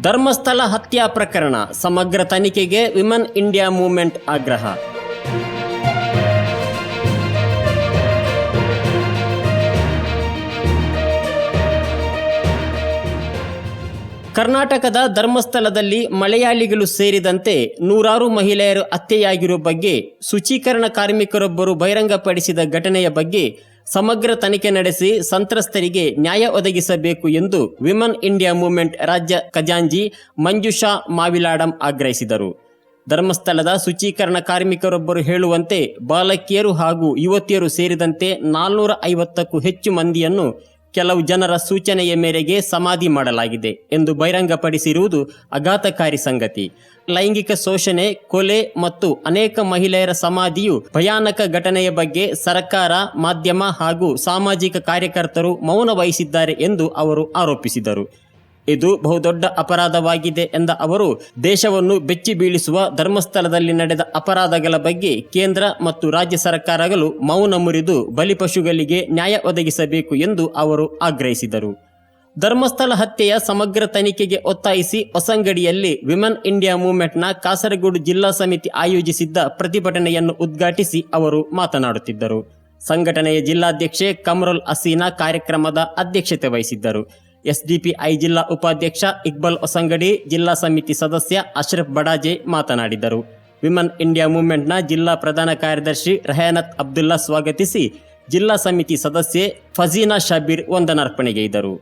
ಧರ್ಮಸ್ಥಳ ಹತ್ಯಾ ಪ್ರಕರಣ, ಸಮಗ್ರ ತನಿಖೆಗೆ ವಿಮನ್ ಇಂಡಿಯಾ ಮೂವ್ಮೆಂಟ್ ಆಗ್ರಹ. ಕರ್ನಾಟಕದ ಧರ್ಮಸ್ಥಳದಲ್ಲಿ ಮಲಯಾಳಿಗಳು ಸೇರಿದಂತೆ ನೂರಾರು ಮಹಿಳೆಯರು ಹತ್ಯೆಯಾಗಿರುವ ಬಗ್ಗೆ ಶುಚೀಕರಣ ಕಾರ್ಮಿಕರೊಬ್ಬರು ಬಹಿರಂಗಪಡಿಸಿದ ಘಟನೆಯ ಬಗ್ಗೆ ಸಮಗ್ರ ತನಿಖೆ ನಡೆಸಿ ಸಂತ್ರಸ್ತರಿಗೆ ನ್ಯಾಯ ಒದಗಿಸಬೇಕು ಎಂದು ವಿಮನ್ ಇಂಡಿಯಾ ಮೂವ್ಮೆಂಟ್ ರಾಜ್ಯ ಖಜಾಂಜಿ ಮಂಜುಷಾ ಮಾವಿಲಾಡಂ ಆಗ್ರಹಿಸಿದರು. ಧರ್ಮಸ್ಥಳದ ಶುಚೀಕರಣ ಕಾರ್ಮಿಕರೊಬ್ಬರು ಹೇಳುವಂತೆ ಬಾಲಕಿಯರು ಹಾಗೂ ಯುವತಿಯರು ಸೇರಿದಂತೆ ನಾಲ್ನೂರ ಐವತ್ತಕ್ಕೂ ಹೆಚ್ಚು ಮಂದಿಯನ್ನು ಕೆಲವು ಜನರ ಸೂಚನೆಯ ಮೇರೆಗೆ ಸಮಾಧಿ ಮಾಡಲಾಗಿದೆ ಎಂದು ಬಹಿರಂಗಪಡಿಸಿರುವುದು ಆಘಾತಕಾರಿ ಸಂಗತಿ. ಲೈಂಗಿಕ ಶೋಷಣೆ, ಕೊಲೆ ಮತ್ತು ಅನೇಕ ಮಹಿಳೆಯರ ಸಮಾಧಿಯು ಭಯಾನಕ ಘಟನೆಯ ಬಗ್ಗೆ ಸರ್ಕಾರ, ಮಾಧ್ಯಮ ಹಾಗೂ ಸಾಮಾಜಿಕ ಕಾರ್ಯಕರ್ತರು ಮೌನ ವಹಿಸಿದ್ದಾರೆ ಎಂದು ಅವರು ಆರೋಪಿಸಿದರು. ಇದು ಬಹುದೊಡ್ಡ ಅಪರಾಧವಾಗಿದೆ ಎಂದ ಅವರು, ದೇಶವನ್ನು ಬೆಚ್ಚಿ ಬೀಳಿಸುವ ಧರ್ಮಸ್ಥಳದಲ್ಲಿ ನಡೆದ ಅಪರಾಧಗಳ ಬಗ್ಗೆ ಕೇಂದ್ರ ಮತ್ತು ರಾಜ್ಯ ಸರ್ಕಾರಗಳು ಮೌನ ಮುರಿದು ಬಲಿಪಶುಗಳಿಗೆ ನ್ಯಾಯ ಒದಗಿಸಬೇಕು ಎಂದು ಅವರು ಆಗ್ರಹಿಸಿದರು. ಧರ್ಮಸ್ಥಳ ಹತ್ಯೆಯ ಸಮಗ್ರ ತನಿಖೆಗೆ ಒತ್ತಾಯಿಸಿ ಹೊಸಂಗಡಿಯಲ್ಲಿ ವಿಮನ್ ಇಂಡಿಯಾ ಮೂವ್ಮೆಂಟ್ನ ಕಾಸರಗೋಡು ಜಿಲ್ಲಾ ಸಮಿತಿ ಆಯೋಜಿಸಿದ್ದ ಪ್ರತಿಭಟನೆಯನ್ನು ಉದ್ಘಾಟಿಸಿ ಅವರು ಮಾತನಾಡುತ್ತಿದ್ದರು. ಸಂಘಟನೆಯ ಜಿಲ್ಲಾಧ್ಯಕ್ಷೆ ಕಮರುಲ್ ಅಸೀನಾ ಕಾರ್ಯಕ್ರಮದ ಅಧ್ಯಕ್ಷತೆ ವಹಿಸಿದ್ದರು. ಎಸ್ಡಿಪಿಐ ಜಿಲ್ಲಾ ಉಪಾಧ್ಯಕ್ಷ ಇಕ್ಬಾಲ್ ಹೊಸಂಗಡಿ, ಜಿಲ್ಲಾ ಸಮಿತಿ ಸದಸ್ಯ ಅಶ್ರಫ್ ಬಡಾಜೆ ಮಾತನಾಡಿದರು. ವಿಮನ್ ಇಂಡಿಯಾ ಮೂವ್ಮೆಂಟ್ನ ಜಿಲ್ಲಾ ಪ್ರಧಾನ ಕಾರ್ಯದರ್ಶಿ ರೆಹನತ್ ಅಬ್ದುಲ್ಲಾ ಸ್ವಾಗತಿಸಿ ಜಿಲ್ಲಾ ಸಮಿತಿ ಸದಸ್ಯೆ ಫಜೀನಾ ಶಬೀರ್ ವಂದನಾರ್ಪಣೆಗೈದರು.